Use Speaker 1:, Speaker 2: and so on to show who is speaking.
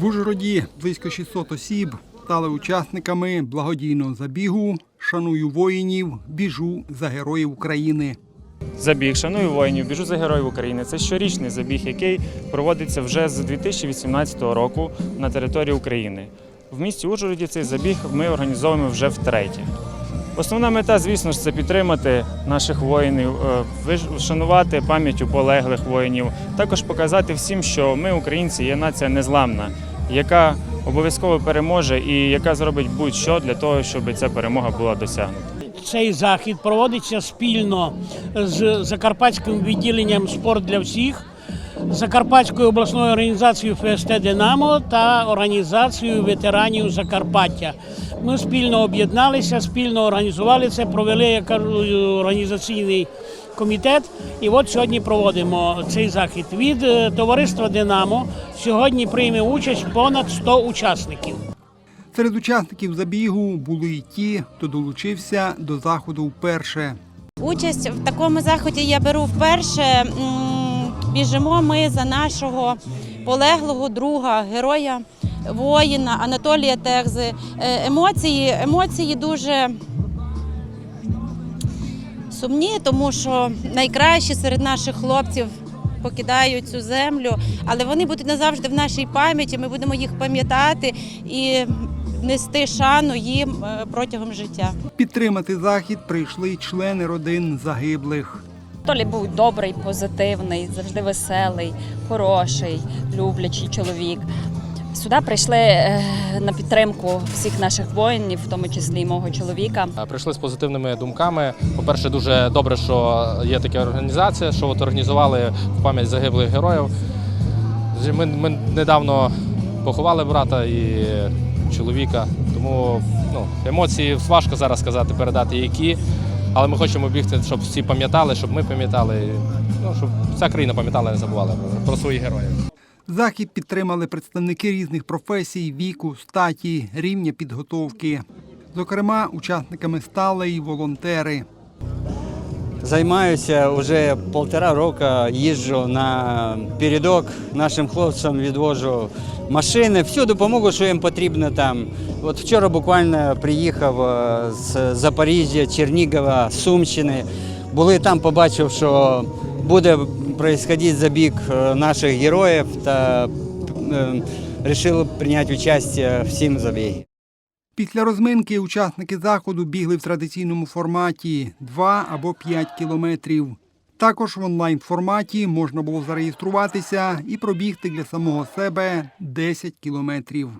Speaker 1: В Ужгороді близько 600 осіб стали учасниками благодійного забігу Шаную воїнів, біжу за героїв України.
Speaker 2: Забіг шаную воїнів, біжу за героїв України. Це щорічний забіг, який проводиться вже з 2018 року на території України. В місті Ужгороді цей забіг ми організовуємо вже втретє. Основна мета, звісно ж, це підтримати наших воїнів, е, вшанувати пам'яттю полеглих воїнів, також показати всім, що ми, українці, є нація незламна, яка обов'язково переможе і яка зробить будь-що для того, щоб ця перемога була досягнута.
Speaker 3: Цей захід проводиться спільно з Закарпатським відділенням Спорт для всіх, Закарпатською обласною організацією ФСТ Динамо та організацією ветеранів Закарпаття. Ми спільно об'єдналися, спільно організували це, провели як кажу, організаційний комітет. І от сьогодні проводимо цей захід. Від е, товариства Динамо сьогодні прийме участь понад 100 учасників.
Speaker 1: Серед учасників забігу були й ті, хто долучився до заходу вперше.
Speaker 4: Участь в такому заході я беру вперше. Біжимо ми за нашого полеглого друга, героя, воїна Анатолія Тегзи. Е, Емоції, емоції дуже сумні, тому що найкращі серед наших хлопців покидають цю землю, але вони будуть назавжди в нашій пам'яті. Ми будемо їх пам'ятати і нести шану їм е, протягом життя.
Speaker 1: Підтримати захід прийшли й члени родин загиблих.
Speaker 5: Толі був добрий, позитивний, завжди веселий, хороший, люблячий чоловік. Сюди прийшли е, на підтримку всіх наших воїнів, в тому числі і мого чоловіка.
Speaker 6: Е, Прийшли з позитивними думками. По-перше, дуже добре, що є така організація, що от організували в пам'ять загиблих героїв. Ми, ми недавно поховали брата і чоловіка, тому ну, емоції важко зараз сказати, передати які. Але ми хочемо бігти, щоб всі пам'ятали, щоб ми пам'ятали, ну, щоб вся країна пам'ятала і не забувала про- своїх героїв.
Speaker 1: Захід підтримали представники різних професій, віку, статі, рівня підготовки. Зокрема, учасниками стали й волонтери.
Speaker 7: Займаюся вже півтора року, їжджу на передок, нашим хлопцям відвожу машини, всю допомогу, що їм потрібно там. От вчора буквально приїхав е, з Запоріжжя, Чернігова, Сумщини. Були там, побачив, що буде відбуватися забіг е, наших героїв та вирішив прийняти участь в цьому забігі.
Speaker 1: Після розминки учасники заходу бігли в традиційному форматі 2 або 5 кілометрів. Також в онлайн форматі можна було зареєструватися і пробігти для самого себе 10 кілометрів.